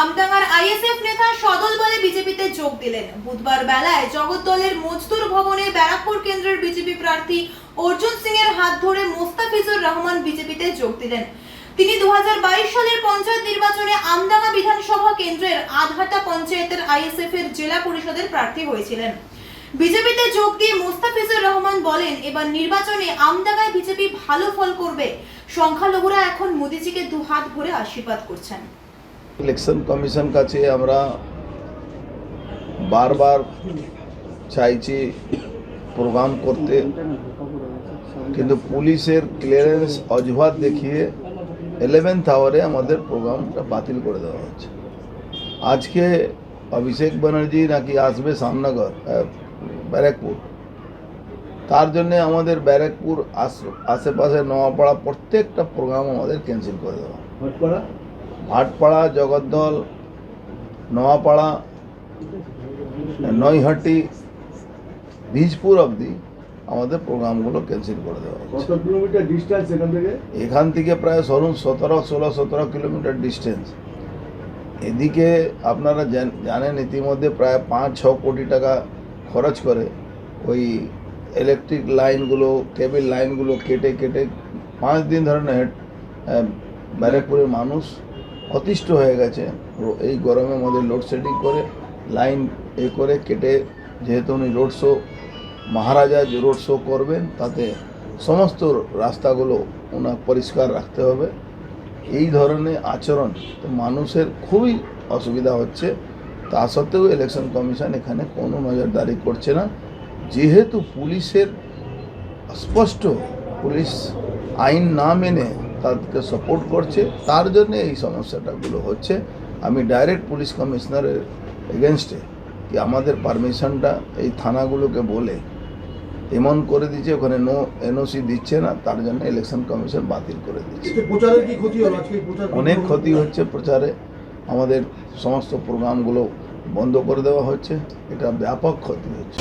আমডাঙ্গার ISF নেতা সদল বলে বিজেপিতে যোগ দিলেন। বুধবার বেলায় জগদ্দলের মজদুর ভবনে ব্যারাকপুর কেন্দ্রের বিজেপি প্রার্থী অর্জুন সিং এর হাত ধরে মোস্তাফিজুর রহমান বিজেপিতে যোগ দিলেন। তিনি দুহাজার বাইশ সালের পঞ্চায়েত নির্বাচনে আমডাঙ্গা বিধানসভা কেন্দ্রের আধহাটা পঞ্চায়েতের আইএসএফ এর জেলা পরিষদের প্রার্থী হয়েছিলেন। বিজেপিতে যোগ দিয়ে মোস্তাফিজুর রহমান বলেন, এবার নির্বাচনে আমডাঙ্গায় বিজেপি ভালো ফল করবে। সংখ্যালঘুরা এখন মোদিজিকে দু হাত ভরে আশীর্বাদ করছেন। ইলেকশন কমিশন কাছে আমরা বারবার চাইছি প্রোগ্রাম করতে কিন্তু পুলিশের ক্লিয়ারেন্স অজুহাত দেখিয়ে ইলেভেন্থ আওয়ারে আমাদের প্রোগ্রামটা বাতিল করে দেওয়া হচ্ছে আজকে অভিষেক ব্যানার্জি নাকি আসবে সামনগর আহ, ব্যারাকপুর তার জন্যে আমাদের ব্যারাকপুর আশ- আশেপাশে নোয়াপাড়া প্রত্যেকটা প্রোগ্রাম আমাদের ক্যান্সেল করে দেওয়া ভাটপাড়া জগদ্দল নোয়াপাড়া নৈহাটি বীজপুর অবধি আমাদের প্রোগ্রামগুলো ক্যান্সেল করে দেওয়া কত কিলোমিটার ডিস্টেন্স এখান থেকে? এখান থেকে প্রায় ধরুন সতেরো ষোলো সতেরো কিলোমিটার ডিস্টেন্স এদিকে আপনারা জানেন ইতিমধ্যে প্রায় পাঁচ ছ কোটি টাকা খরচ করে ওই ইলেকট্রিক লাইনগুলো কেবল লাইনগুলো কেটে কেটে পাঁচ দিন ধরে হেড- মানুষ অতিষ্ঠ হয়ে গেছে। এই গরমের মধ্যে লোডশেডিং করে লাইন এ করে কেটে, যেহেতু উনি রোড শো মহারাজা যে রোড শো করবেন, তাতে সমস্ত রাস্তাগুলো ওনার পরিষ্কার রাখতে হবে। এই ধরনের আচরণ তো মানুষের খুবই অসুবিধা হচ্ছে। তা সত্ত্বেও ইলেকশন কমিশন এখানে কোনো নজরদারি করছে না। যেহেতু পুলিশের স্পষ্ট পুলিশ আইন না মেনে তাদেরকে সাপোর্ট করছে। তার জন্য এই সমস্যাটাগুলো হচ্ছে। আমি ডাইরেক্ট পুলিশ কমিশনারের এগেনস্টে কি আমাদের পারমিশনটা এই থানাগুলোকে বলে এমন করে দিচ্ছে ওখানে নো এনওসি দিচ্ছে না তার জন্য ইলেকশন কমিশন বাতিল করে দিচ্ছে। অনেক ক্ষতি হচ্ছে প্রচারে। আমাদের সমস্ত প্রোগ্রামগুলো বন্ধ করে দেওয়া হচ্ছে। এটা ব্যাপক ক্ষতি হচ্ছে।